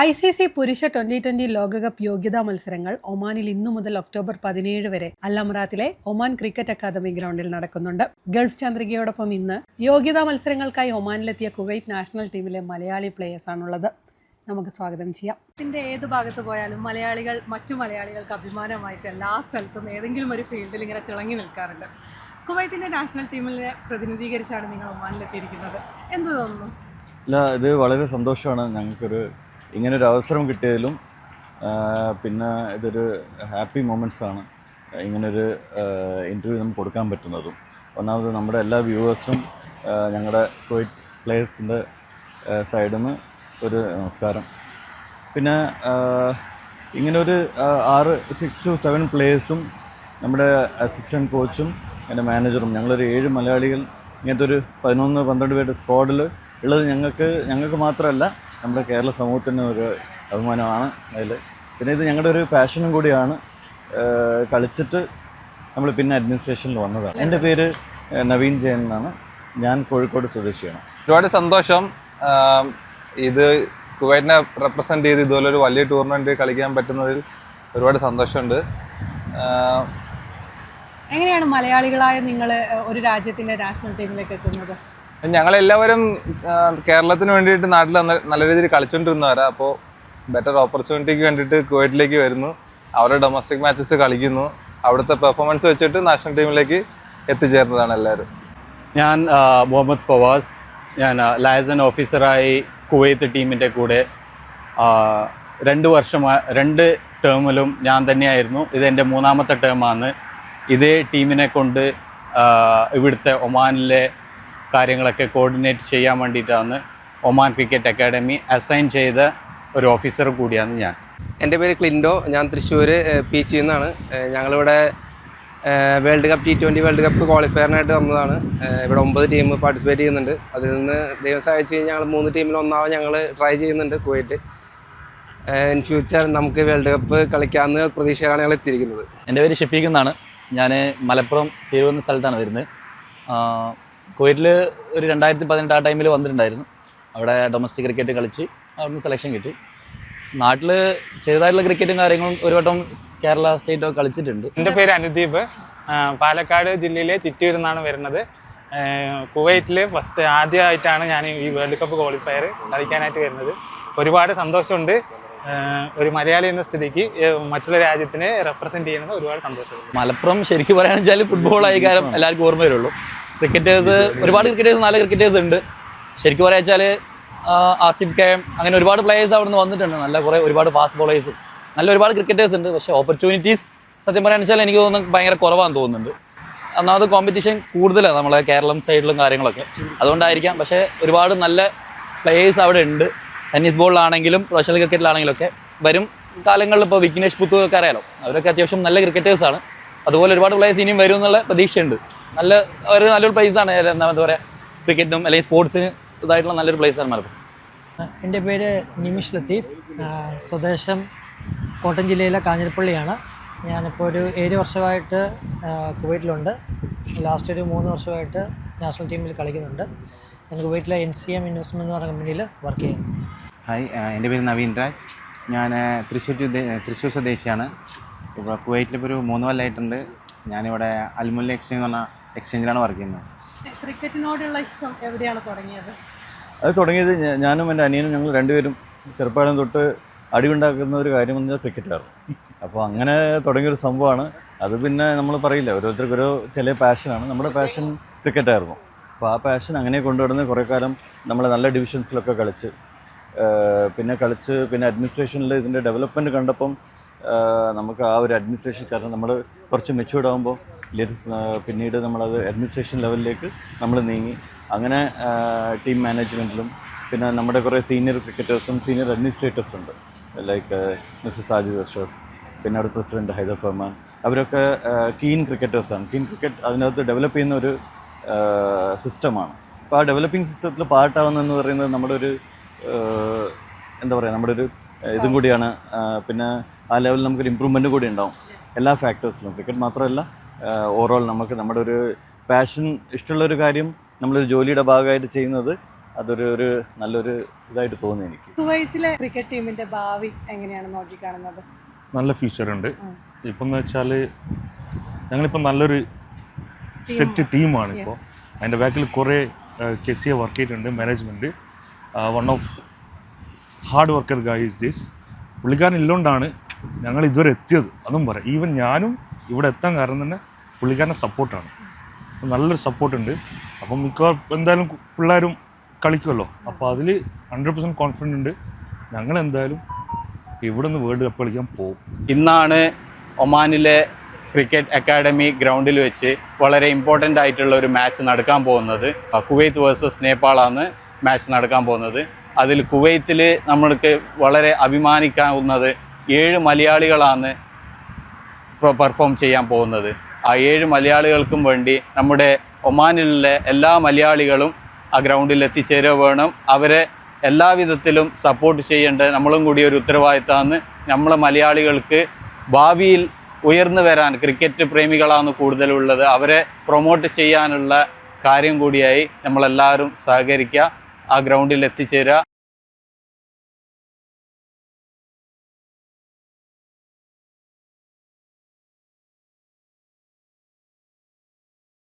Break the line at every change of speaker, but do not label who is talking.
I C C പുരുഷ twenty twenty ലോകകപ്പ് യോഗ്യതാ മത്സരങ്ങൾ ഒമാനിൽ ഇന്നു മുതൽ ഒക്ടോബർ പതിനേഴ് വരെ അല്ലമറാത്തിലെ ഒമാൻ ക്രിക്കറ്റ് അക്കാദമി ഗ്രൗണ്ടിൽ നടക്കുന്നുണ്ട്. ഗൾഫ് ചന്ദ്രികയോടൊപ്പം ഇന്ന് യോഗ്യതാ മത്സരങ്ങൾക്കായി ഒമാനിലെത്തിയ കുവൈറ്റ് നാഷണൽ ടീമിലെ മലയാളി പ്ലേയേഴ്സ് ആണുള്ളത്. നമുക്ക് സ്വാഗതം ചെയ്യാം. ഇതിന്റെ ഏത് ഭാഗത്ത് പോയാലും മലയാളികൾ മറ്റു മലയാളികൾക്ക് അഭിമാനമായിട്ട് എല്ലാ സ്ഥലത്തും ഏതെങ്കിലും ഒരു ഫീൽഡിൽ ഇങ്ങനെ തിളങ്ങി നിൽക്കാറുണ്ട്. കുവൈത്തിന്റെ നാഷണൽ ടീമിനെ പ്രതിനിധീകരിച്ചാണ് നിങ്ങൾ ഒമാനിലെത്തിയിരിക്കുന്നത്. എന്ത് തോന്നുന്നു?
ഇല്ല ഇത് വളരെ സന്തോഷമാണ്. ഞങ്ങൾക്കൊരു ഇങ്ങനൊരു അവസരം കിട്ടിയതിലും പിന്നെ ഇതൊരു ഹാപ്പി മൊമെന്റ്സ് ആണ് ഇങ്ങനൊരു ഇന്റർവ്യൂ നമുക്ക് കൊടുക്കാൻ പറ്റുന്നതും. ഒന്നാമത് നമ്മുടെ എല്ലാ വ്യൂവേഴ്സും ഞങ്ങളുടെ കോയിറ്റ് പ്ലേയേഴ്സിന്റെ സൈഡിൽ നിന്ന് ഒരു നമസ്കാരം. പിന്നെ ഇങ്ങനൊരു ആറ് സിക്സ് ടു സെവൻ പ്ലേയേഴ്സും നമ്മുടെ അസിസ്റ്റന്റ് കോച്ചും എന്റെ മാനേജറും ഞങ്ങളൊരു ഏഴ് മലയാളികൾ ഇങ്ങനത്തെ ഒരു പതിനൊന്ന് പന്ത്രണ്ട് പേരുടെ സ്ക്വാഡിൽ ഉള്ളത് ഞങ്ങൾക്ക് ഞങ്ങൾക്ക് മാത്രമല്ല നമ്മുടെ കേരള സമൂഹത്തിന് ഒരു അഭിമാനമാണ് അതിൽ. പിന്നെ ഇത് ഞങ്ങളുടെ ഒരു പാഷനും കൂടിയാണ്. കളിച്ചിട്ട് നമ്മൾ പിന്നെ അഡ്മിനിസ്ട്രേഷനിൽ വന്നതാണ്. എന്റെ പേര് നവീൻ ജയൻ എന്നാണ്. ഞാൻ കോഴിക്കോട് സ്വദേശിയാണ്.
ഒരുപാട് സന്തോഷം. ഇത് കുവൈറ്റിനെ റെപ്രസെന്റ് ചെയ്ത് ഇതുപോലെ ഒരു വലിയ ടൂർണമെന്റ് കളിക്കാൻ പറ്റുന്നതിൽ ഒരുപാട് സന്തോഷമുണ്ട്.
എങ്ങനെയാണ് മലയാളികളായ നിങ്ങൾ ഒരു രാജ്യത്തിന്റെ നാഷണൽ ടീമിലേക്ക് എത്തുന്നത്?
ഞങ്ങളെല്ലാവരും കേരളത്തിന് വേണ്ടിയിട്ട് നാട്ടിൽ നല്ല- രീതിയിൽ കളിച്ചുകൊണ്ടിരുന്നവരാ അപ്പോൾ ബെറ്റർ ഓപ്പർച്യൂണിറ്റിക്ക് വേണ്ടിയിട്ട് കുവൈറ്റിലേക്ക് വരുന്നു. അവരുടെ ഡൊമസ്റ്റിക് മാച്ചസ് കളിക്കുന്നു. അവിടുത്തെ പെർഫോമൻസ് വെച്ചിട്ട് നാഷണൽ ടീമിലേക്ക് എത്തിച്ചേർന്നതാണ് എല്ലാവരും.
ഞാൻ മുഹമ്മദ് ഫവാസ്. ഞാൻ ലയസൺ ഓഫീസറായി കുവൈത്ത് ടീമിന്റെ കൂടെ രണ്ട് വർഷം രണ്ട് ടേമിലും ഞാൻ തന്നെയായിരുന്നു. ഇതെന്റെ മൂന്നാമത്തെ ടേമാണ് ഇതേ ടീമിനെ കൊണ്ട് ഇവിടുത്തെ ഒമാനിലെ കാര്യങ്ങളൊക്കെ കോർഡിനേറ്റ് ചെയ്യാൻ വേണ്ടിയിട്ടാണ് ഒമാൻ ക്രിക്കറ്റ് അക്കാഡമി അസൈൻ ചെയ്ത ഒരു ഓഫീസർ കൂടിയാണ് ഞാൻ.
എന്റെ പേര് ക്ലിൻഡോ ഞാൻ തൃശ്ശൂർ പി നിന്നാണ് എന്നാണ്. ഞങ്ങളിവിടെ world cup T twenty world cup ക്വാളിഫയറിനായിട്ട് വന്നതാണ്. ഇവിടെ ഒമ്പത് ടീം പാർട്ടിസിപ്പേറ്റ് ചെയ്യുന്നുണ്ട്. അതിൽ നിന്ന് ദൈവം സഹായിച്ച് കഴിഞ്ഞാൽ ഞങ്ങൾ മൂന്ന് ടീമിൽ ഒന്നാവാൻ ഞങ്ങൾ ട്രൈ ചെയ്യുന്നുണ്ട് കുവൈറ്റ് ഇൻ ഫ്യൂച്ചർ നമുക്ക് വേൾഡ് കപ്പ് കളിക്കാമെന്ന് പ്രതീക്ഷയിലാണ് ഞങ്ങൾ എത്തിയിരിക്കുന്നത്.
എന്റെ പേര് ഷഫീഖ് എന്നാണ്. ഞാൻ മലപ്പുറം തിരുവന്ന സ്ഥലത്താണ് വരുന്നത്. കുവൈറ്റിൽ ഒരു രണ്ടായിരത്തി പതിനെട്ട് ആ ടൈമിൽ വന്നിട്ടുണ്ടായിരുന്നു. അവിടെ ഡൊമസ്റ്റിക് ക്രിക്കറ്റ് കളിച്ച് അവിടുന്ന് സെലക്ഷൻ കിട്ടി. നാട്ടിൽ ചെറുതായിട്ടുള്ള ക്രിക്കറ്റും കാര്യങ്ങളും ഒരു വട്ടം കേരള സ്റ്റേറ്റ് ഒക്കെ കളിച്ചിട്ടുണ്ട്.
എന്റെ പേര് അനുദീപ്. പാലക്കാട് ജില്ലയിലെ ചിറ്റൂരിൽ നിന്നാണ് വരുന്നത് കുവൈറ്റിൽ ഫസ്റ്റ് ആദ്യമായിട്ടാണ് ഞാൻ ഈ വേൾഡ് കപ്പ് ക്വാളിഫയർ കളിക്കാനായിട്ട് വരുന്നത്. ഒരുപാട് സന്തോഷമുണ്ട്. ഒരു മലയാളി എന്ന സ്ഥിതിക്ക് മറ്റുള്ള രാജ്യത്തിനെ റെപ്രസെന്റ് ചെയ്യുന്നത് ഒരുപാട് സന്തോഷമുണ്ട്.
മലപ്പുറം ശരിക്കും പറയുകയാണെന്ന് വെച്ചാൽ ഫുട്ബോൾ ആയി കാര്യം എല്ലാവർക്കും ഓർമ്മ വരുള്ളൂ. ക്രിക്കറ്റേഴ്സ് ഒരുപാട് ക്രിക്കറ്റേഴ്സ് നല്ല ക്രിക്കറ്റേഴ്സ് ഉണ്ട്. ശരിക്കും പറയാ വെച്ചാൽ ആസിഫ് കെ അങ്ങനെ ഒരുപാട് പ്ലേയേഴ്സ് അവിടെ നിന്ന് വന്നിട്ടുണ്ട്. നല്ല കുറേ ഒരുപാട് ഫാസ്റ്റ് ബോളേഴ്സ് നല്ല ഒരുപാട് ക്രിക്കറ്റേഴ്സ് ഉണ്ട്. പക്ഷേ ഓപ്പർച്യൂണിറ്റീസ് സത്യം പറയുകയാണെന്ന് വെച്ചാൽ എനിക്ക് തോന്നുന്നു ഭയങ്കര കുറവാണെന്ന് തോന്നുന്നുണ്ട്. ഒന്നാമത് കോമ്പറ്റീഷൻ കൂടുതലാണ് നമ്മളെ കേരളം സൈഡിലും കാര്യങ്ങളൊക്കെ. അതുകൊണ്ടായിരിക്കാം. പക്ഷേ ഒരുപാട് നല്ല പ്ലേയേഴ്സ് അവിടെ ഉണ്ട്. ടെന്നീസ് ബോളിലാണെങ്കിലും പ്രൊഫഷണൽ ക്രിക്കറ്റിലാണെങ്കിലും ഒക്കെ വരും. കാലങ്ങളിൽ ഇപ്പോൾ വിഘ്നേഷ് പുത്തൂരൊക്കെ അറിയാലോ? അവരൊക്കെ അത്യാവശ്യം നല്ല ക്രിക്കറ്റേഴ്സാണ് അതുപോലെ ഒരുപാട് പ്ലേയേഴ്സ് ഇനിയും വരും എന്നുള്ള പ്രതീക്ഷയുണ്ട്. നല്ല ഒരു നല്ലൊരു പ്ലേസാണ് എന്താ പറയുക ക്രിക്കറ്റിനും അല്ലെങ്കിൽ സ്പോർട്സിന് ഇതായിട്ടുള്ള നല്ലൊരു പ്ലേസ് ആണ് മലപ്പുറം.
എന്റെ പേര് നിമിഷ് ലത്തീഫ്. സ്വദേശം കോട്ടയം ജില്ലയിലെ കാഞ്ഞിരപ്പള്ളിയാണ്. ഞാനിപ്പോൾ ഒരു ഏഴ് വർഷമായിട്ട് കുവൈറ്റിലുണ്ട്. ലാസ്റ്റ് ഒരു മൂന്ന് വർഷമായിട്ട് നാഷണൽ ടീമിൽ കളിക്കുന്നുണ്ട്. ഞാൻ കുവൈറ്റിലെ എൻ സി എം ഇൻവെസ്റ്റ്മെന്റ് എന്ന് പറഞ്ഞ കമ്പനിയിൽ വർക്ക് ചെയ്യുന്നു.
ഹായ് എന്റെ പേര് നവീൻ രാജ്. ഞാൻ തൃശ്ശൂർ തൃശ്ശൂർ സ്വദേശിയാണ്. ഇപ്പോൾ കുവൈറ്റിൽ ഒരു മൂന്ന് കൊല്ലമായിട്ടുണ്ട് ഞാനിവിടെ അൽമുല്ല എക്സ്ചേഞ്ച് എന്ന് പറഞ്ഞ എക്സ്ചേഞ്ചിലാണ് വർക്ക് ചെയ്യുന്നത്.
ക്രിക്കറ്റിനോടുള്ള ഇഷ്ടം എവിടെയാണ് തുടങ്ങിയത്?
അത് തുടങ്ങിയത് ഞാനും എന്റെ അനിയനും ഞങ്ങൾ രണ്ടുപേരും ചെറുപ്പകാലം തൊട്ട് അടിയുണ്ടാക്കുന്ന ഒരു കാര്യം എന്ന് പറഞ്ഞാൽ ക്രിക്കറ്റായിരുന്നു. അപ്പോൾ അങ്ങനെ തുടങ്ങിയൊരു സംഭവമാണ്. അത് പിന്നെ നമ്മൾ പറയില്ല. ഓരോരുത്തർക്ക് ഓരോ ചില പാഷനാണ് നമ്മുടെ പാഷൻ ക്രിക്കറ്റായിരുന്നു. അപ്പോൾ ആ പാഷൻ അങ്ങനെ കൊണ്ടുവരുന്ന കുറേ കാലം നമ്മൾ നല്ല ഡിവിഷൻസിലൊക്കെ കളിച്ച് പിന്നെ കളിച്ച് പിന്നെ അഡ്മിനിസ്ട്രേഷനിൽ ഇതിന്റെ ഡെവലപ്മെന്റ് കണ്ടപ്പം നമുക്ക് ആ ഒരു അഡ്മിനിസ്ട്രേഷൻ കാരണം നമ്മൾ കുറച്ച് മെച്യൂർഡ് ആകുമ്പോൾ പിന്നീട് നമ്മളത് അഡ്മിനിസ്ട്രേഷൻ ലെവലിലേക്ക് നമ്മൾ നീങ്ങി. അങ്ങനെ ടീം മാനേജ്മെന്റിലും പിന്നെ നമ്മുടെ കുറേ സീനിയർ ക്രിക്കറ്റേഴ്സും സീനിയർ അഡ്മിനിസ്ട്രേറ്റേഴ്സും ഉണ്ട്. ലൈക്ക് മിസ്റ്റർ സാജിദ് അഷ്റഫ് പിന്നെ അവിടെ പ്രസിഡന്റ് ഹൈദർ ഫർമാൻ അവരൊക്കെ കീൻ ക്രിക്കറ്റേഴ്സാണ് കീൻ ക്രിക്കറ്റ് അതിനകത്ത് ഡെവലപ്പ് ചെയ്യുന്ന ഒരു സിസ്റ്റമാണ് അപ്പോൾ ആ ഡെവലപ്പിംഗ് സിസ്റ്റത്തിൽ പാർട്ടാവുന്നതെന്ന് പറയുന്നത് നമ്മുടെ ഒരു എന്താ പറയുക നമ്മുടെ ഒരു ഇതും കൂടിയാണ്. പിന്നെ ആ ലെവലിൽ നമുക്കൊരു ഇമ്പ്രൂവ്മെന്റും കൂടി ഉണ്ടാവും. എല്ലാ ഫാക്ടേഴ്സിലും ക്രിക്കറ്റ് മാത്രമല്ല ഓവറോൾ നമുക്ക് നമ്മുടെ ഒരു പാഷൻ ഇഷ്ടമുള്ളൊരു കാര്യം നമ്മളൊരു ജോലിയുടെ ഭാഗമായിട്ട് ചെയ്യുന്നത് അതൊരു ഒരു നല്ലൊരു ഇതായിട്ട് തോന്നി എനിക്ക്.
കുവൈത്തിലെ ക്രിക്കറ്റ് ടീമിന്റെ ഭാവി എങ്ങനെയാണ് നോക്കി കാണുന്നത്
നല്ല ഫ്യൂച്ചർ
ഉണ്ട്.
ഇപ്പം എന്ന് വെച്ചാൽ ഞങ്ങളിപ്പോൾ നല്ലൊരു സെറ്റ് ടീമാണ്. ഇപ്പോൾ അതിന്റെ ബാക്കിൽ കുറേ കെസിയെ വർക്ക് ചെയ്തിട്ടുണ്ട് management one of hard worker guy is this പുള്ളിക്കാരൻ ഇല്ലോണ്ടാണ് ഞങ്ങൾ ഇതുവരെ എത്തിയത്. അതും പറയാം. ഈവൻ ഞാനും ഇവിടെ എത്താൻ കാരണം തന്നെ പുള്ളിക്കാരന്റെ സപ്പോർട്ടാണ് നല്ലൊരു സപ്പോർട്ടുണ്ട് അപ്പം മിക്ക എന്തായാലും പിള്ളേരും കളിക്കുമല്ലോ. അപ്പോൾ അതിൽ ഹൺഡ്രഡ് പെർസെന്റ് കോൺഫിഡന്റ് ഉണ്ട്. ഞങ്ങൾ എന്തായാലും ഇവിടെ നിന്ന് വേൾഡ് കപ്പ് കളിക്കാൻ പോകും.
ഇന്നാണ് ഒമാനിലെ ക്രിക്കറ്റ് അക്കാഡമി ഗ്രൗണ്ടിൽ വെച്ച് വളരെ ഇമ്പോർട്ടന്റ് ആയിട്ടുള്ള ഒരു മാച്ച് നടക്കാൻ പോകുന്നത്. Kuwait versus നേപ്പാളാണ്. മാച്ച് നടക്കാൻ പോകുന്നത്. അതിൽ കുവൈത്തിൽ നമ്മൾക്ക് വളരെ അഭിമാനിക്കാവുന്നത് ഏഴ് മലയാളികളാണ് പെർഫോം ചെയ്യാൻ പോകുന്നത്. ആ ഏഴ് മലയാളികൾക്കും വേണ്ടി നമ്മുടെ ഒമാനിലെ എല്ലാ മലയാളികളും ആ ഗ്രൗണ്ടിൽ എത്തിച്ചേരുക വേണം. അവരെ എല്ലാവിധത്തിലും സപ്പോർട്ട് ചെയ്യേണ്ട നമ്മളും കൂടി ഒരു ഉത്തരവാദിത്തമാണ്. നമ്മളെ മലയാളികൾക്ക് ഭാവിയിൽ ഉയർന്നു വരാൻ ക്രിക്കറ്റ് പ്രേമികളാണ് കൂടുതലുള്ളത്. അവരെ പ്രൊമോട്ട് ചെയ്യാനുള്ള കാര്യം കൂടിയായി നമ്മളെല്ലാവരും സഹകരിക്കുക. ആ ഗ്രൗണ്ടിൽ എത്തിച്ചേരുക.